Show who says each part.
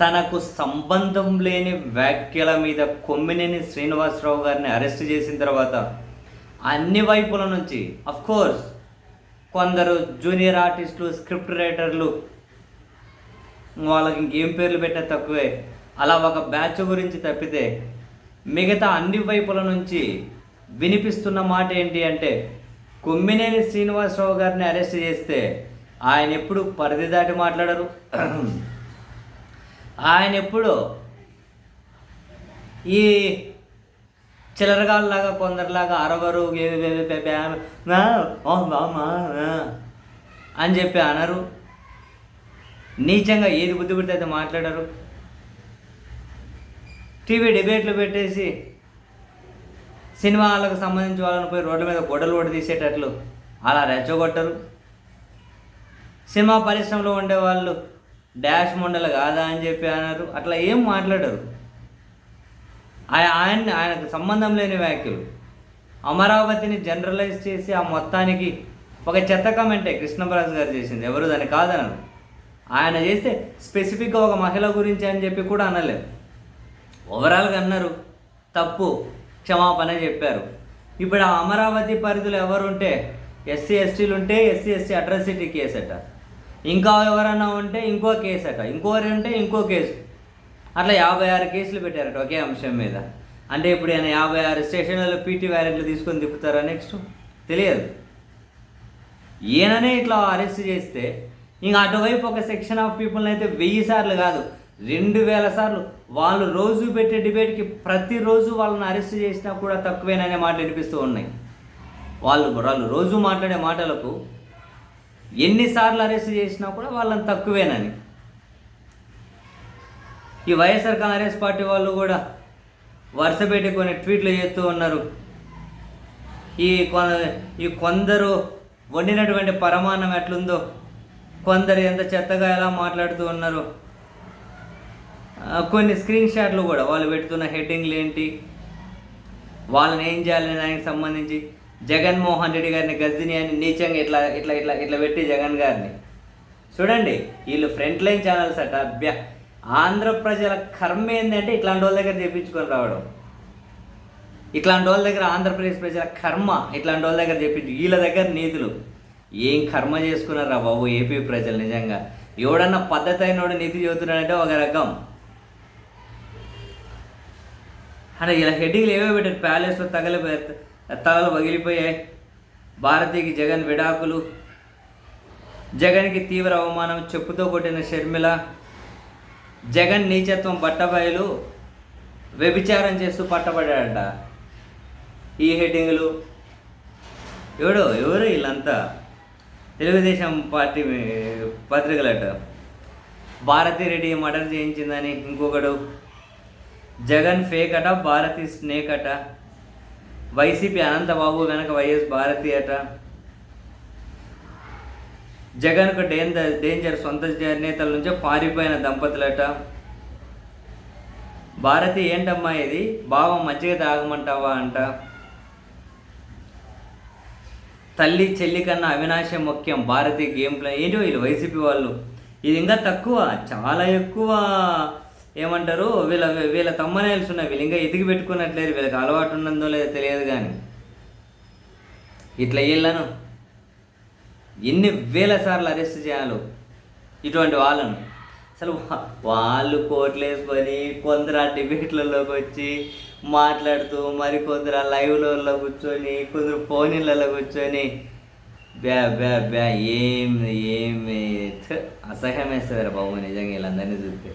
Speaker 1: తనకు సంబంధం లేని వ్యాఖ్యల మీద కొమ్మినేని శ్రీనివాసరావు గారిని అరెస్ట్ చేసిన తర్వాత అన్ని వైపుల నుంచి కోర్స్ కొందరు జూనియర్ ఆర్టిస్టులు స్క్రిప్ట్ రైటర్లు వాళ్ళకి ఇంకేం పేర్లు పెట్టే తక్కువే. అలా ఒక బ్యాచ్ గురించి తప్పితే మిగతా అన్ని వైపుల నుంచి వినిపిస్తున్న మాట ఏంటి అంటే కొమ్మినేని శ్రీనివాసరావు గారిని అరెస్ట్ చేస్తే ఆయన ఎప్పుడు పరిధి దాటి మాట్లాడరు. ఆయన ఎప్పుడు ఈ చిల్లరగాళ్ళలాగా కొందరిలాగా అరవరు అని చెప్పి అనరు నీచంగా ఏది బుద్ధి పుడితే అయితే మాట్లాడరు టీవీ డిబేట్లు పెట్టేసి సినిమాలకు సంబంధించి వాళ్ళని పోయి రోడ్ల మీద గొడవలు కూడా తీసేటట్లు అలా రెచ్చగొట్టరు సినిమా పరిశ్రమలో ఉండేవాళ్ళు డాష్ మొండలు కాదా అని చెప్పి అన్నారు. అట్లా ఏం మాట్లాడరు. ఆయ- ఆయన ఆయనకు సంబంధం లేని వ్యాఖ్యలు. అమరావతిని జనరలైజ్ చేసి ఆ మొత్తానికి ఒక చెత్త కమెంటే కృష్ణప్రాజ్ గారు చేసింది. ఎవరు దాన్ని కాదనరు. ఆయన చేస్తే స్పెసిఫిక్గా ఒక మహిళ గురించి అని చెప్పి కూడా అనలేదు. ఓవరాల్గా అన్నారు. తప్పు. క్షమాపణ చెప్పారు. ఇప్పుడు ఆ అమరావతి పరిధిలో ఎవరుంటే? ఎస్సీ ఎస్టీలు ఉంటే ఎస్సీ ఎస్టీ అట్రాసిటీ కేసు అట ఇంకా ఎవరన్నా ఉంటే ఇంకో కేసు అట. ఇంకోరు ఉంటే ఇంకో కేసు అట్లా యాభై ఆరు కేసులు పెట్టారట ఒకే అంశం మీద. అంటే ఇప్పుడు ఆయన యాభై ఆరు స్టేషన్లలో పీటీ వ్యారెంట్లు తీసుకొని తిప్పుతారా నెక్స్ట్? తెలియదు. ఈయననే ఇట్లా అరెస్ట్ చేస్తే ఇంకా అటువైపు ఒక సెక్షన్ ఆఫ్ పీపుల్ని అయితే వెయ్యి సార్లు కాదు రెండు వేల సార్లు. వాళ్ళు రోజు పెట్టే డిబేట్కి ప్రతిరోజు వాళ్ళని అరెస్ట్ చేసినా కూడా తక్కువేననే మాట వినిపిస్తూ ఉన్నాయి. వాళ్ళు వాళ్ళు రోజు మాట్లాడే మాటలకు ఎన్నిసార్లు అరెస్ట్ చేసినా కూడా వాళ్ళని తక్కువేనని ఈ వైఎస్ఆర్ కాంగ్రెస్ పార్టీ వాళ్ళు కూడా వరుస పెట్టి కొన్ని ట్వీట్లు చేస్తూ ఉన్నారు. ఈ కొ- ఈ కొందరు వండినటువంటి పరమాన్నం ఎట్లుందో కొందరు ఎంత చెత్తగా ఎలా మాట్లాడుతూ ఉన్నారు. కొన్ని స్క్రీన్ షాట్లు కూడా వాళ్ళు పెడుతున్న హెడ్డింగ్లు ఏంటి వాళ్ళని ఏం చేయాలని దానికి సంబంధించి జగన్మోహన్ రెడ్డి గారిని గజ్జిని అని నీచంగా ఇట్లా ఇట్లా ఇట్లా ఇట్లా పెట్టి జగన్ గారిని. చూడండి వీళ్ళు ఫ్రంట్ లైన్ ఛానల్స్ అట అభ్య ఆంధ్ర ప్రజల కర్మ ఏంటంటే ఇట్లాంటి వాళ్ళ దగ్గర చేపించుకొని రావడం. ఇట్లాంటి వాళ్ళ దగ్గర ఆంధ్రప్రదేశ్ ప్రజల కర్మ ఇట్లాంటి వాళ్ళ దగ్గర చెప్పించు వీళ్ళ దగ్గర నిధులు ఏం కర్మ చేసుకున్నారా బాబు ఏపీ ప్రజలు నిజంగా? ఎవడన్నా పద్ధతి అయినోడు నిధి చదువుతున్నాడంటే ఒక రకం. అంటే ఇలా హెడ్డింగ్లు ఏవో పెట్టారు ప్యాలెస్లో తగలిపోయి తలలు పగిలిపోయాయి భారతీకి జగన్ విడాకులు. జగన్కి తీవ్ర అవమానం చెప్పుతో కొట్టిన షర్మిల జగన్ నీచత్వం బట్టబయలు వ్యభిచారం చేస్తూ పట్టబడ్డాడట. ఈ హెడ్డింగ్లు ఎవడో ఎవరు వీళ్ళంతా? తెలుగుదేశం పార్టీ పత్రికలట. భారతి రెడ్డి మర్డర్ చేయించిందని ఇంకొకడు. జగన్ ఫేక్ అట భారతి స్నేక్ అట వైసీపీ అనంతబాబు వెనక వైఎస్ భారతి అట జగన్కు డేంజర్ డేంజర్ సొంత నేతల నుంచే పారిపోయిన దంపతులట. భారతి ఏంటమ్మా ఇది? బావ మజ్జిగ తాగమంటావా అంట. తల్లి చెల్లి కన్నా అవినాశం ముఖ్యం భారతి గేమ్ ప్లే ఏంటో వీళ్ళు వైసీపీ వాళ్ళు? ఇది ఇంకా తక్కువ చాలా ఎక్కువ. ఏమంటారు? వీళ్ళ వీళ్ళ తమ్మనే ఉన్నాయి వీళ్ళు ఇంకా ఎదిగి పెట్టుకున్నట్లేదు వీళ్ళకి అలవాటు ఉన్నదో లేదో తెలియదు కానీ. ఇట్లా వీళ్ళను ఎన్ని వేల సార్లు అరెస్ట్ చేయాలో ఇటువంటి వాళ్ళను. అసలు వాళ్ళు కోట్లు వేసుకొని కొందరు ఆ డిబేట్లలోకి వచ్చి మాట్లాడుతూ మరి కొందరు ఆ లైవ్లలో కూర్చొని కొందరు ఫోన్లలో కూర్చొని బ్యా బ్యా బ్యా ఏం ఏం అసహ్యం వేస్తుంది బాబు. నిజంగా వీళ్ళందరినీ చూస్తే.